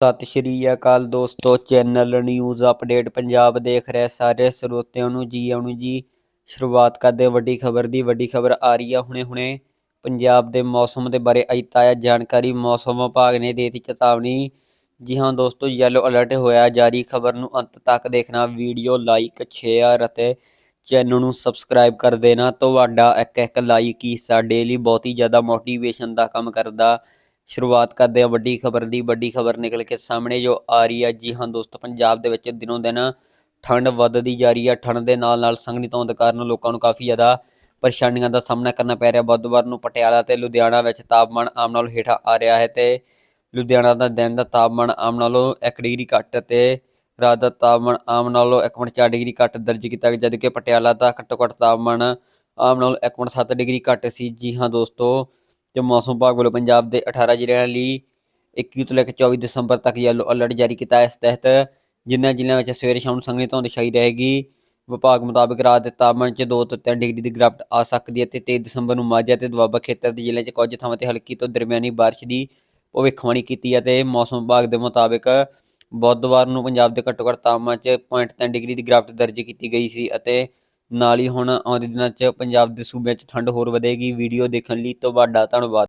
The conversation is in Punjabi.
ਸਤਿ ਸ਼੍ਰੀ ਅਕਾਲ ਦੋਸਤੋ, ਚੈਨਲ ਨਿਊਜ਼ ਅਪਡੇਟ ਪੰਜਾਬ ਦੇਖ ਰਹੇ ਸਾਰੇ ਸਰੋਤਿਆਂ ਨੂੰ ਜੀ ਆਉਣ ਜੀ। ਸ਼ੁਰੂਆਤ ਕਰਦੇ ਵੱਡੀ ਖਬਰ ਦੀ, ਵੱਡੀ ਖਬਰ ਆ ਰਹੀ ਆ ਹੁਣੇ ਹੁਣੇ ਪੰਜਾਬ ਦੇ ਮੌਸਮ ਦੇ ਬਾਰੇ ਅਜ ਤਾਜ਼ਾ ਜਾਣਕਾਰੀ ਮੌਸਮ ਵਿਭਾਗ ਨੇ ਦੇਤੀ ਚੇਤਾਵਨੀ। ਜੀ ਹਾਂ ਦੋਸਤੋ ਯੈਲੋ ਅਲਰਟ ਹੋਇਆ, ਜਾਰੀ ਖਬਰ ਨੂੰ ਅੰਤ ਤੱਕ ਦੇਖਣਾ, ਵੀਡੀਓ ਲਾਈਕ ਸ਼ੇਅਰ ਅਤੇ ਚੈਨਲ ਨੂੰ ਸਬਸਕ੍ਰਾਈਬ ਕਰ ਦੇਣਾ। ਤੁਹਾਡਾ ਇੱਕ ਇੱਕ ਲਾਈਕ ਹੀ ਸਾਡੇ ਲਈ ਬਹੁਤ ਹੀ ਜ਼ਿਆਦਾ ਮੋਟੀਵੇਸ਼ਨ ਦਾ ਕੰਮ ਕਰਦਾ। ਸ਼ੁਰੂਆਤ ਕਰਦੇ ਹਾਂ ਵੱਡੀ ਖਬਰ ਦੀ। ਵੱਡੀ ਖਬਰ ਨਿਕਲ ਕੇ ਸਾਹਮਣੇ ਜੋ ਆ ਰਹੀ ਹੈ। ਜੀ ਹਾਂ ਦੋਸਤੋ, ਪੰਜਾਬ ਦੇ ਵਿੱਚ ਦਿਨੋਂ ਦਿਨ ਠੰਡ ਵੱਧਦੀ ਜਾ ਰਹੀ ਹੈ। ਠੰਡ ਦੇ ਨਾਲ ਨਾਲ ਸੰਘਣੀ ਧੁੰਦ ਕਾਰਨ ਲੋਕਾਂ ਨੂੰ ਕਾਫੀ ਜ਼ਿਆਦਾ ਪਰੇਸ਼ਾਨੀਆਂ ਦਾ ਸਾਹਮਣਾ ਕਰਨਾ ਪੈ ਰਿਹਾ। ਬੁੱਧਵਾਰ ਨੂੰ ਪਟਿਆਲਾ ਤੇ ਲੁਧਿਆਣਾ ਵਿੱਚ ਤਾਪਮਾਨ ਆਮ ਨਾਲੋਂ ਹੇਠਾਂ ਆ ਰਿਹਾ ਹੈ ਤੇ ਲੁਧਿਆਣਾ ਦਾ ਦਿਨ ਦਾ ਤਾਪਮਾਨ ਆਮ ਨਾਲੋਂ 1 ਡਿਗਰੀ ਘੱਟ ਤੇ ਰਾਤ ਦਾ ਤਾਪਮਾਨ ਆਮ ਨਾਲੋਂ 1.4 ਡਿਗਰੀ ਘੱਟ ਦਰਜ ਕੀਤਾ ਗਿਆ। ਜਦਕਿ ਪਟਿਆਲਾ ਦਾ ਘੱਟੋ ਘੱਟ ਤਾਪਮਾਨ ਆਮ ਨਾਲੋਂ 1.7 ਡਿਗਰੀ ਘੱਟ ਸੀ। ਜੀ ਹਾਂ ਦੋਸਤੋ ਤੇ ਮੌਸਮ ਵਿਭਾਗ ਵੱਲੋਂ ਪੰਜਾਬ ਦੇ 18 ਜ਼ਿਲ੍ਹਿਆਂ ਲਈ 21 ਤੋਂ ਲੈ ਕੇ 24 ਦਸੰਬਰ ਤੱਕ ਯੈਲੋ ਅਲਰਟ ਜਾਰੀ ਕੀਤਾ ਹੈ। ਇਸ ਤਹਿਤ ਜਿਨ੍ਹਾਂ ਜ਼ਿਲ੍ਹਿਆਂ ਵਿੱਚ ਸਵੇਰੇ ਸ਼ਾਮ ਨੂੰ ਸੰਘਣੀ ਧੁੰਦ ਛਾਈ ਰਹੇਗੀ, ਵਿਭਾਗ ਮੁਤਾਬਕ ਰਾਤ ਦੇ ਤਾਪਮਾਨ 'ਚ 2 ਤੋਂ 3 ਡਿਗਰੀ ਦੀ ਗਿਰਾਵਟ ਆ ਸਕਦੀ ਹੈ ਤੇ 23 ਦਸੰਬਰ ਨੂੰ ਮਾਝਾ ਤੇ ਦੁਆਬਾ ਖੇਤਰ ਦੇ ਜ਼ਿਲ੍ਹਿਆਂ 'ਚ ਕੁਝ ਥਾਵਾਂ ਤੇ ਹਲਕੀ ਤੋਂ ਦਰਮਿਆਨੀ ਬਾਰਿਸ਼ ਦੀ ਭਵਿੱਖਬਾਣੀ ਕੀਤੀ ਹੈ ਤੇ ਮੌਸਮ ਵਿਭਾਗ ਦੇ ਮੁਤਾਬਕ ਬੁੱਧਵਾਰ ਨੂੰ ਪੰਜਾਬ ਦੇ ਘੱਟੋ ਘੱਟ ਤਾਪਮਾਨ 'ਚ 0.3 ਡਿਗਰੀ ਦੀ ਗਿਰਾਵਟ ਦਰਜ ਕੀਤੀ ਗਈ ਸੀ ਅਤੇ ਨਾਲ ਹੀ ਹੁਣ ਆਉਂਦੇ ਦਿਨਾਂ 'ਚ ਪੰਜਾਬ ਦੇ ਸੂਬਿਆਂ 'ਚ ਠੰਡ ਹੋਰ ਵਧੇਗੀ। ਵੀਡੀਓ ਦੇਖਣ ਲਈ ਤੁਹਾਡਾ ਧੰਨਵਾਦ।